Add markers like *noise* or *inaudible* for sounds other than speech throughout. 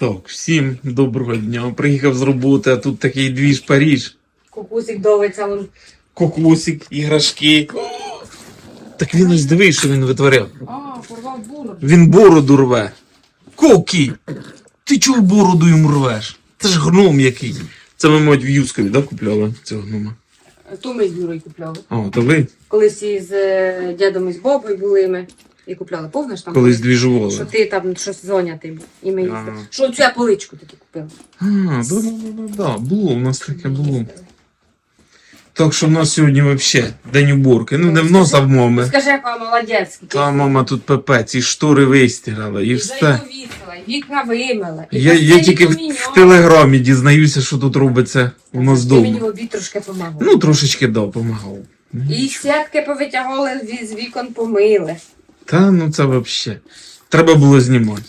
Так, всім доброго дня. Приїхав з роботи, а тут такий двіж Паріж. Кукусик довиться, он Кокосик, іграшки. Так він ось дивись, що він витворяв. А, порвав бороду. Він бороду рве. Кокі! Ти чого бороду йому рвеш? Це ж гном який. Це ми, мать, в Юскові, да, купляли цього гнома? Ту ми з Юрою купляли. А, то ви Колись із е, дядом і з бабою були ми і купляли. Повниш там? колись Що ти там щось зонятий був. І ми їздили. Ага. Що цю я поличку таки купила. А, да, да, да, да. Було, у нас таке було. Так що в нас сьогодні взагалі день уборки. Ну, не в нас, а в мами. Скажи, яка молодець. Та мама тут пипець, і штори вистирала, і все. повісила, і вікна вимила. і Я, я постелі тільки в, поміняла. в телеграмі дізнаюся, що тут робиться у нас Ти мені в вдома. обід трошки помагав. Ну, трошечки да, допомагав. І сітки повитягали, з- з вікон помили. Та ну це взагалі. Треба було знімати.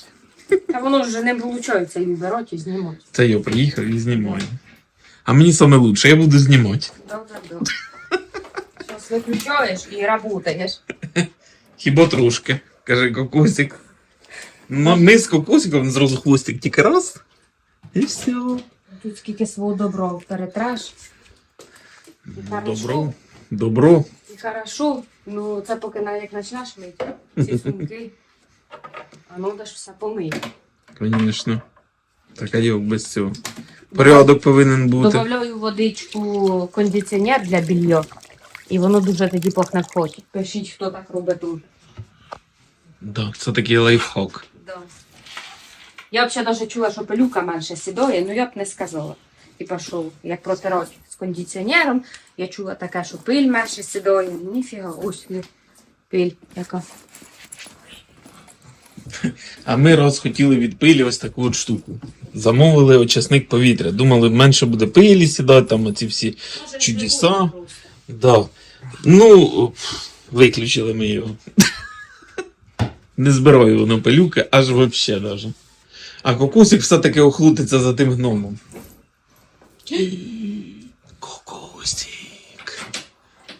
Та воно вже не вилучається, і беруть і знімуть. Це я приїхав і знімаю. А мені саме лучше, я буду знімати. Добре, добре. Щось виключаєш і работаєш. Хіба трошки, каже кокосик. Ну, ми з кокосиком зразу хвостик тільки раз. І все. Тут скільки свого доброго перетраш. І хорошо. Добро. Добро. І хорошо. Ну, це поки на як почнеш мити. Ці сумки. А ну все помий. Звісно. Так а як без цього. Порядок повинен бути. Добавляю водичку кондиціонер для більйо. І воно дуже тоді пахне входить. Пишіть, хто так робить дуже. Так, це такий лайфхак. Да. Я взагалі навіть чула, що пилюка менше сідає, ну я б не сказала. Типа, що як протирати з кондиціонером, я чула таке, що пиль менше сідає. Ніфіга, ось не пиль яка. *laughs* А ми раз хотіли від пилі ось таку от штуку. Замовили очисник повітря. Думали, менше буде пилі сідати, там оці всі. Чудеса. Да. Ну, виключили ми його. *laughs* Не збираю воно пилюки, аж вообще даже. А кокосик все-таки охлутиться за тим гномом. *gasps* Кокосик.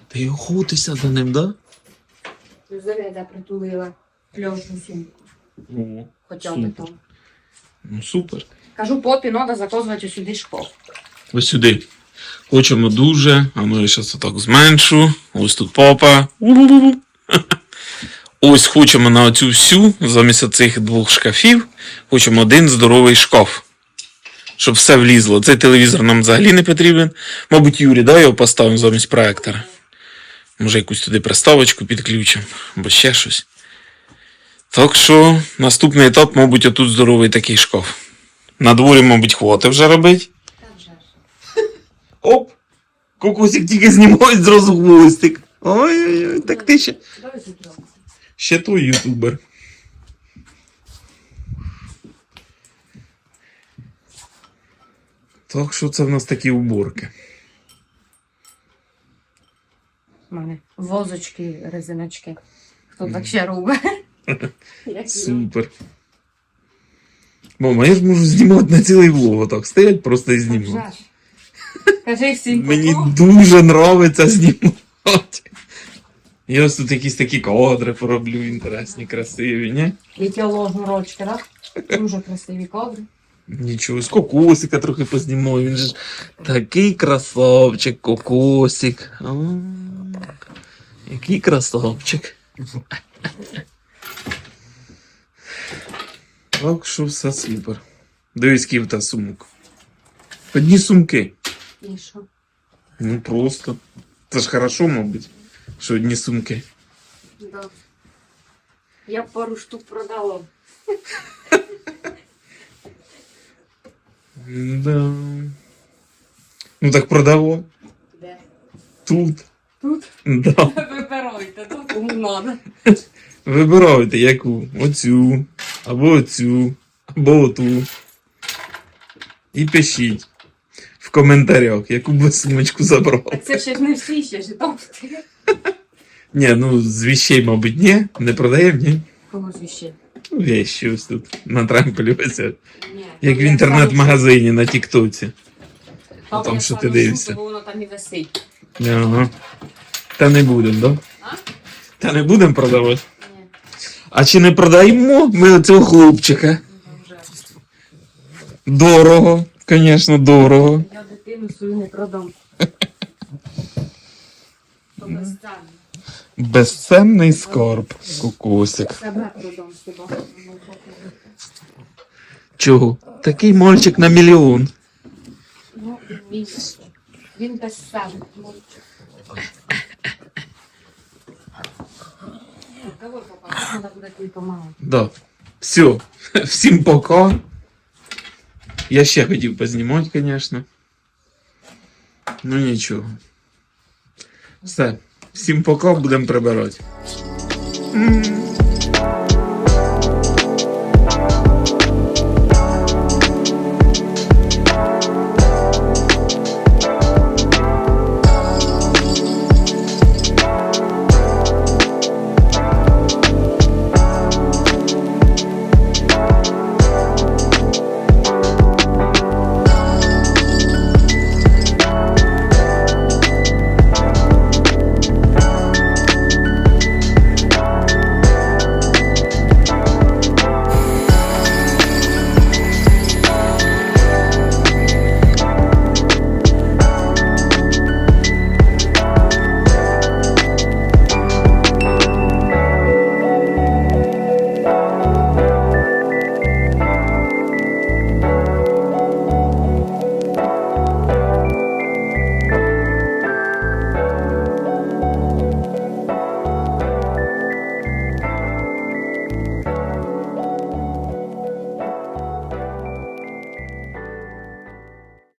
Ти охотишся за ним, да? Заведа притулила кльошну сумку. О, Хоча б Супер. там. ну супер. Кажу, попі треба заказувати сюди шкоф. Ось сюди. Хочемо дуже, а ну я зараз отак зменшу. Ось тут попа. У-у-у. *laughs* Ось хочемо на оцю всю, замість цих двох шкафів, хочемо один здоровий шкаф. Щоб все влізло. Цей телевізор нам взагалі не потрібен. Мабуть, Юрій, да, його поставимо замість проектора. Може, якусь туди приставочку підключимо, або ще щось. Так що наступний етап, мабуть, отут здоровий такий шкаф. На дворі, мабуть, хватить вже же. Оп! Кокосик тільки знімають зразу хвостик. Ой-ой-ой, так ти ще. Давай. Ще той ютубер. Так що це в нас такі уборки. У мене возочки, резиночки. Хто так ще робить? Супер. Мама, я ж можу знімати на цілий влог, отак стоять просто і знімати. Кажи всім Мені дуже нравиться знімати. Я ось тут якісь такі кадри пороблю інтересні, красиві, ні? Які ложні рочки, так? Дуже красиві кадри. Нічого, з кокосика трохи познімаю. Він же ж такий красавчик, кокосик. А, який красавчик. Так що все супер. Дивись, в та сумок. Одні сумки. І що? Ну просто. Це ж хорошо, мабуть, що одні сумки. Да. Я пару штук продала. Да. Ну так продавай. Де? Тут. Тут? Да. *laughs* Вибирайте, тут кому треба. Вибирайте яку. Оцю, або оцю, або оту. І пишіть в коментарях, яку б сумочку забрали. Так це ще ж не всі, ще ж там. Ні, ну з віщей, мабуть, ні. Не продаємо, ні. Кого звіще? Ну, вещі ось тут на трамполі висять. Ні. Як в Там я інтернет-магазині на Тіктоці. сам- там що ти дивишся? Воно там і висить. Ага. Та не будемо, да? А? Та не будемо продавати. А чи не продаємо ми оцього хлопчика? Дорого, звісно, дорого. Я дитину свою не продам. Безценний скарб, кукусик. Себе продам хіба. Чого? Такий мальчик на мільйон. Ну, він, він безцінний. Да. Все. *laughs* Всім пока. Я ще хотів познімати, звісно. Ну нічого. Все. Всім пока, будемо прибирати. М.